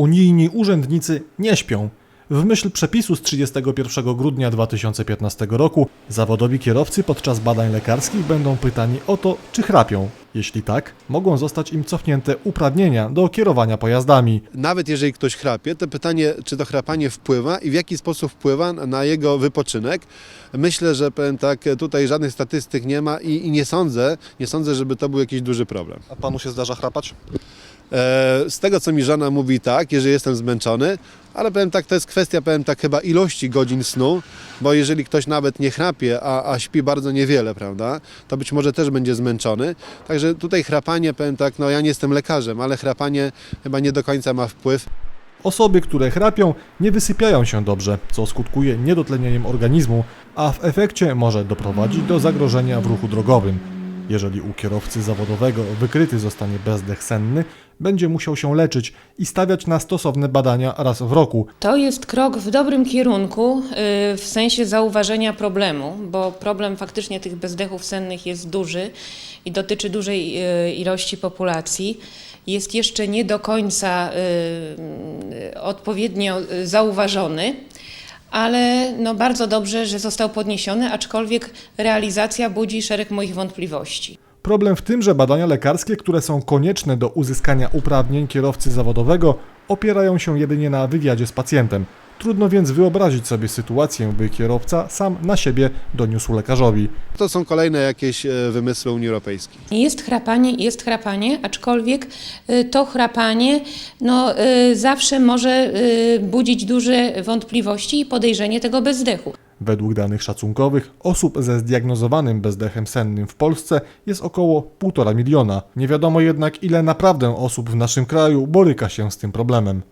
Unijni urzędnicy nie śpią. W myśl przepisu z 31 grudnia 2015 roku zawodowi kierowcy podczas badań lekarskich będą pytani o to, czy chrapią. Jeśli tak, mogą zostać im cofnięte uprawnienia do kierowania pojazdami. Nawet jeżeli ktoś chrapie, to pytanie, czy to chrapanie wpływa i w jaki sposób wpływa na jego wypoczynek. Myślę, że powiem tak, tutaj żadnych statystyk nie ma i, i nie sądzę, nie sądzę, żeby to był jakiś duży problem. A panu się zdarza chrapać? E, Z tego, co mi żona mówi, tak, jeżeli jestem zmęczony, ale powiem tak, to jest kwestia, powiem tak, chyba ilości godzin snu, bo jeżeli ktoś nawet nie chrapie, a, a śpi bardzo niewiele, prawda, to być może też będzie zmęczony. Także tutaj chrapanie, powiem tak, no ja nie jestem lekarzem, ale chrapanie chyba nie do końca ma wpływ. Osoby, które chrapią, nie wysypiają się dobrze, co skutkuje niedotlenieniem organizmu, a w efekcie może doprowadzić do zagrożenia w ruchu drogowym. Jeżeli u kierowcy zawodowego wykryty zostanie bezdech senny, będzie musiał się leczyć i stawiać na stosowne badania raz w roku. To jest krok w dobrym kierunku y, w sensie zauważenia problemu, bo problem faktycznie tych bezdechów sennych jest duży i dotyczy dużej y, ilości populacji. Jest jeszcze nie do końca y, odpowiednio zauważony, ale no bardzo dobrze, że został podniesiony, aczkolwiek realizacja budzi szereg moich wątpliwości. Problem w tym, że badania lekarskie, które są konieczne do uzyskania uprawnień kierowcy zawodowego, opierają się jedynie na wywiadzie z pacjentem. Trudno więc wyobrazić sobie sytuację, by kierowca sam na siebie doniósł lekarzowi. To są kolejne jakieś e, wymysły Unii Europejskiej. Jest chrapanie, jest chrapanie, aczkolwiek y, to chrapanie no, y, zawsze może budzić duże wątpliwości i podejrzenie tego bezdechu. Według danych szacunkowych osób ze zdiagnozowanym bezdechem sennym w Polsce jest około 1,5 miliona. Nie wiadomo jednak ile naprawdę osób w naszym kraju boryka się z tym problemem.